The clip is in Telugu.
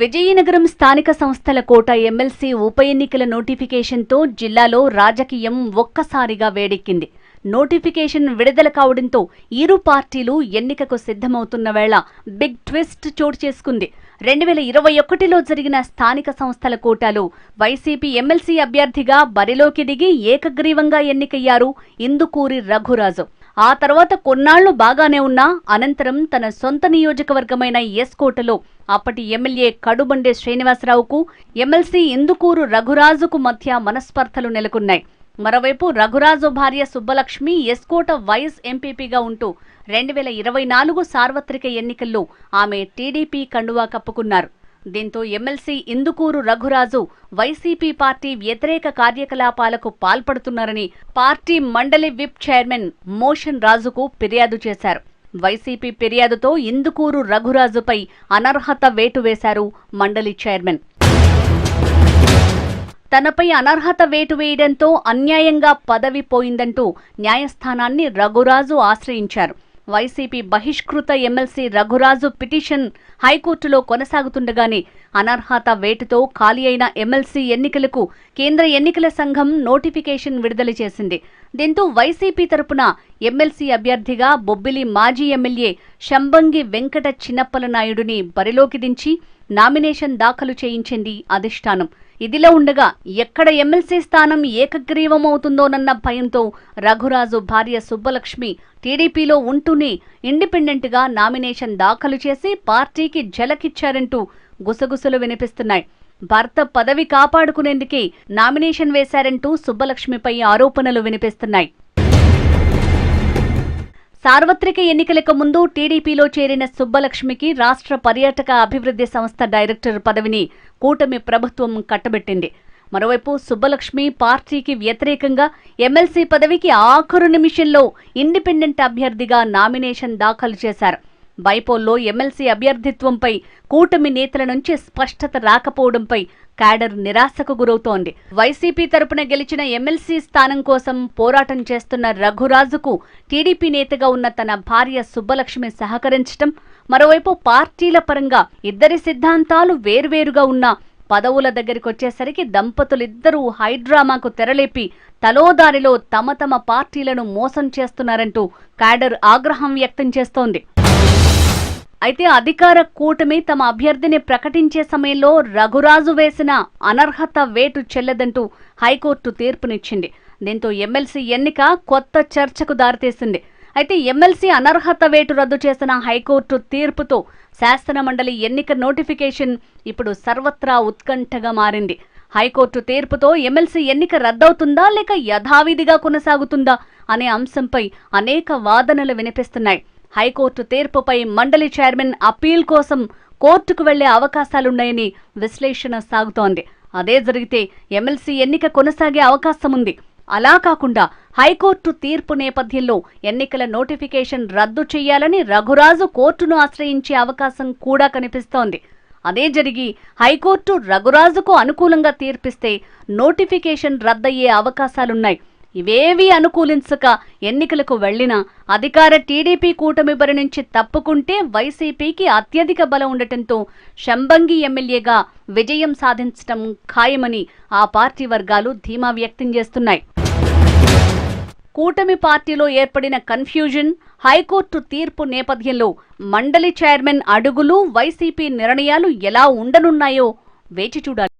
విజయనగరం స్థానిక సంస్థల కోట ఎమ్మెల్సీ ఉప ఎన్నికల నోటిఫికేషన్తో జిల్లాలో రాజకీయం ఒక్కసారిగా వేడెక్కింది. నోటిఫికేషన్ విడుదల కావడంతో ఇరు పార్టీలు ఎన్నికకు సిద్ధమవుతున్న వేళ బిగ్ ట్విస్ట్ చోటు చేసుకుంది. రెండు వేల ఇరవై ఒకటిలో జరిగిన స్థానిక సంస్థల కోటాలో వైసీపీ ఎమ్మెల్సీ అభ్యర్థిగా బరిలోకి దిగి ఏకగ్రీవంగా ఎన్నికయ్యారు ఇందుకూరి రఘురాజు. ఆ తర్వాత కొన్నాళ్ళు బాగానే ఉన్నా అనంతరం తన సొంత నియోజకవర్గమైన ఎస్కోటలో అప్పటి ఎమ్మెల్యే కడుబండే శ్రీనివాసరావుకు ఎమ్మెల్సీ ఇందుకూరు రఘురాజుకు మధ్య మనస్పర్ధలు నెలకొన్నాయి. మరోవైపు రఘురాజు భార్య సుబ్బలక్ష్మి ఎస్కోట వైస్ ఎంపీపీగా ఉంటూ రెండు వేల ఇరవై నాలుగు సార్వత్రిక ఎన్నికల్లో ఆమె టీడీపీ కండువా కప్పుకున్నారు. దీంతో MLC Indukuru Raghuraju YCP party వ్యతిరేక కార్యకలాపాలకు పాల్పడుతున్నారని పార్టీ మండలి విప్ చైర్మన్ మోషన్ రాజుకు ఫిర్యాదు చేశారు. వైసీపీ ఫిర్యాదుతో ఇందుకూరు రఘురాజుపై అనర్హత వేటు వేశారు మండలి చైర్మన్. తనపై అనర్హత వేటు వేయడంతో అన్యాయంగా పదవి పోయిందంటూ న్యాయస్థానాన్ని రఘురాజు ఆశ్రయించారు. వైసీపీ బహిష్కృత ఎమ్మెల్సీ రఘురాజు పిటిషన్ హైకోర్టులో కొనసాగుతుండగానే అనర్హత వేటుతో ఖాళీ అయిన ఎమ్మెల్సీ ఎన్నికలకు కేంద్ర ఎన్నికల సంఘం నోటిఫికేషన్ విడుదల చేసింది. దీంతో వైసీపీ తరపున ఎమ్మెల్సీ అభ్యర్థిగా బొబ్బిలి మాజీ ఎమ్మెల్యే శంబంగి వెంకట చిన్నప్పల నాయుడుని బరిలోకి దించి నామినేషన్ దాఖలు చేయించింది అధిష్టానం. ఇదిలా ఉండగా ఎక్కడ ఎమ్మెల్సీ స్థానం ఏకగ్రీవమవుతుందోనన్న భయంతో రఘురాజు భార్య సుబ్బలక్ష్మి టీడీపీలో ఉంటూనే ఇండిపెండెంట్గా నామినేషన్ దాఖలు చేసి పార్టీకి జలకిచ్చారంటూ గుసగుసలు వినిపిస్తున్నాయి. భర్త పదవి కాపాడుకునేందుకే నామినేషన్ వేశారంటూ సుబ్బలక్ష్మిపై ఆరోపణలు వినిపిస్తున్నాయి. సార్వత్రిక ఎన్నికలకు ముందు టీడీపీలో చేరిన సుబ్బలక్ష్మికి రాష్ట్ర పర్యాటక అభివృద్ధి సంస్థ డైరెక్టర్ పదవిని కూటమి ప్రభుత్వం కట్టబెట్టింది. మరోవైపు సుబ్బలక్ష్మి పార్టీకి వ్యతిరేకంగా ఎమ్మెల్సీ పదవికి ఆఖరు నిమిషంలో ఇండిపెండెంట్ అభ్యర్థిగా నామినేషన్ దాఖలు చేశారు. బైపోల్లో ఎమ్మెల్సీ అభ్యర్థిత్వంపై కూటమి నేతల నుంచి స్పష్టత రాకపోవడంపై క్యాడర్ నిరాశకు గురవుతోంది. వైసీపీ తరపున గెలిచిన ఎమ్మెల్సీ స్థానం కోసం పోరాటం చేస్తున్న రఘురాజుకు టీడీపీ నేతగా ఉన్న తన భార్య సుబ్బలక్ష్మి సహకరించటం మరోవైపు పార్టీల పరంగా ఇద్దరి సిద్ధాంతాలు వేర్వేరుగా ఉన్న పదవుల దగ్గరికి వచ్చేసరికి దంపతులిద్దరూ హైడ్రామాకు తెరలేపి తలోదారిలో తమ తమ పార్టీలను మోసం చేస్తున్నారంటూ క్యాడర్ ఆగ్రహం వ్యక్తం చేస్తోంది. అయితే అధికార కూటమి తమ అభ్యర్థిని ప్రకటించే సమయంలో రఘురాజు వేసిన అనర్హత వేటు చెల్లదంటూ హైకోర్టు తీర్పునిచ్చింది. దీంతో ఎమ్మెల్సీ ఎన్నిక కొత్త చర్చకు దారితీసింది. అయితే ఎమ్మెల్సీ అనర్హత వేటు రద్దు చేసిన హైకోర్టు తీర్పుతో శాసనమండలి ఎన్నిక నోటిఫికేషన్ ఇప్పుడు సర్వత్రా ఉత్కంఠగా మారింది. హైకోర్టు తీర్పుతో ఎమ్మెల్సీ ఎన్నిక రద్దవుతుందా లేక యథావిధిగా కొనసాగుతుందా అనే అంశంపై అనేక వాదనలు వినిపిస్తున్నాయి. హైకోర్టు తీర్పుపై మండలి చైర్మన్ అప్పీల్ కోసం కోర్టుకు వెళ్ళే అవకాశాలున్నాయని విశ్లేషణ సాగుతోంది. అదే జరిగితే ఎమ్మెల్సీ ఎన్నిక కొనసాగే అవకాశం ఉంది అలా కాకుండా హైకోర్టు తీర్పు నేపథ్యంలో ఎన్నికల నోటిఫికేషన్ రద్దు చేయాలని రఘురాజు కోర్టును ఆశ్రయించే అవకాశం కూడా కనిపిస్తోంది. అదే జరిగి హైకోర్టు రఘురాజుకు అనుకూలంగా తీర్పిస్తే నోటిఫికేషన్ రద్దయ్యే అవకాశాలున్నాయి. ఇవేవీ అనుకూలించక ఎన్నికలకు వెళ్ళినా అధికార టీడీపీ కూటమి బరి నుంచి తప్పుకుంటే వైసీపీకి అత్యధిక బలం ఉండటంతో శంబంగి ఎమ్మెల్యేగా విజయం సాధించటం ఖాయమని ఆ పార్టీ వర్గాలు ధీమా వ్యక్తం చేస్తున్నాయి. కూటమి పార్టీలో ఏర్పడిన కన్ఫ్యూజన్ హైకోర్టు తీర్పు నేపథ్యంలో మండలి చైర్మన్ అడుగులు వైసీపీ నిర్ణయాలు ఎలా ఉండనున్నాయో వేచి చూడాలి.